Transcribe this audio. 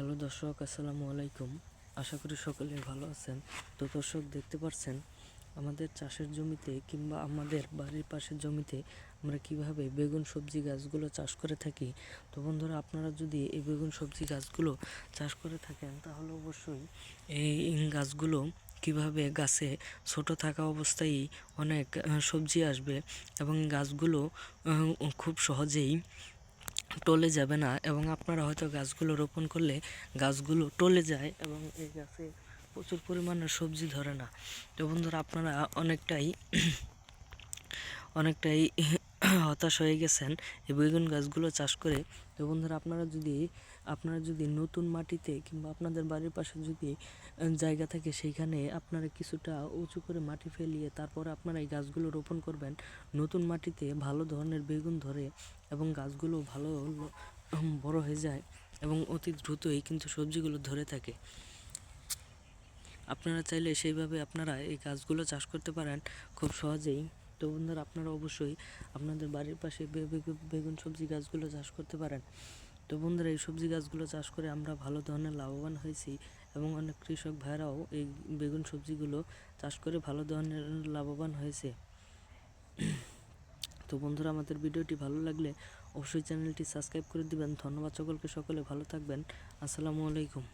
Hello দর্শক, আসসালামু আলাইকুম। আশা করি সকলে ভালো আছেন। তো দর্শক, দেখতে পাচ্ছেন, আমাদের চাষের জমিতে কিংবা আমাদের বাড়ির পাশের জমিতে আমরা কীভাবে বেগুন, সবজি গাছগুলো চাষ করে থাকি? তো বন্ধুরা, আপনারা যদি এই বেগুন, সবজি গাছগুলো চাষ করে থাকেন, তাহলে অবশ্যই এই গাছগুলো কীভাবে গাছে ছোট থাকা অবস্থায় অনেক সবজি আসবে এবং গাছগুলো খুব সহজেই টলে যাবে না এবং আপনারা হয়তো গাছগুলো রোপণ করলে গাছগুলো টলে যায় এবং এই গাছে প্রচুর পরিমাণে সবজি ধরে না। তো বন্ধুরা, আপনারা অনেকটাই অনেকটাই হতাশ হয়ে গেছেন এই বেগুন গাছগুলো চাষ করে, তো বন্ধুরা আপনারা যদি আপনারা যদি নতুন মাটিতে কিংবা আপনাদের বাড়ির পাশে যদি জায়গা থাকে সেইখানে আপনারা কিছুটা উঁচু করে মাটি ফেলিয়ে তারপর আপনারা এই গাছগুলো রোপণ করবেন। নতুন মাটিতে ভালো ধরনের বেগুন ধরে এবং গাছগুলো ভালো বড় হয়ে যায় এবং অতি দ্রুতই কিন্তু সবজিগুলো ধরে থাকে। আপনারা চাইলে সেইভাবে আপনারা এই গাছগুলো চাষ করতে পারেন খুব সহজেই। তো বন্ধুরা আপনারা অবশ্যই আপনাদের বাড়ির পাশে বেগুন সবজি গাছগুলো চাষ করতে পারেন। তো বন্ধুরা, এই সবজি গাছগুলো চাষ করে আমরা ভালো ধরনের লাভবান হয়েছি এবং অনেক কৃষক ভাইরাও এই বেগুন সবজিগুলো চাষ করে ভালো ধরনের লাভবান হয়েছে। তো বন্ধুরা, আমাদের ভিডিওটি ভালো লাগলে অবশ্যই চ্যানেলটি সাবস্ক্রাইব করে দিবেন। ধন্যবাদ সকলকে, সকলে ভালো থাকবেন। আসসালামু আলাইকুম।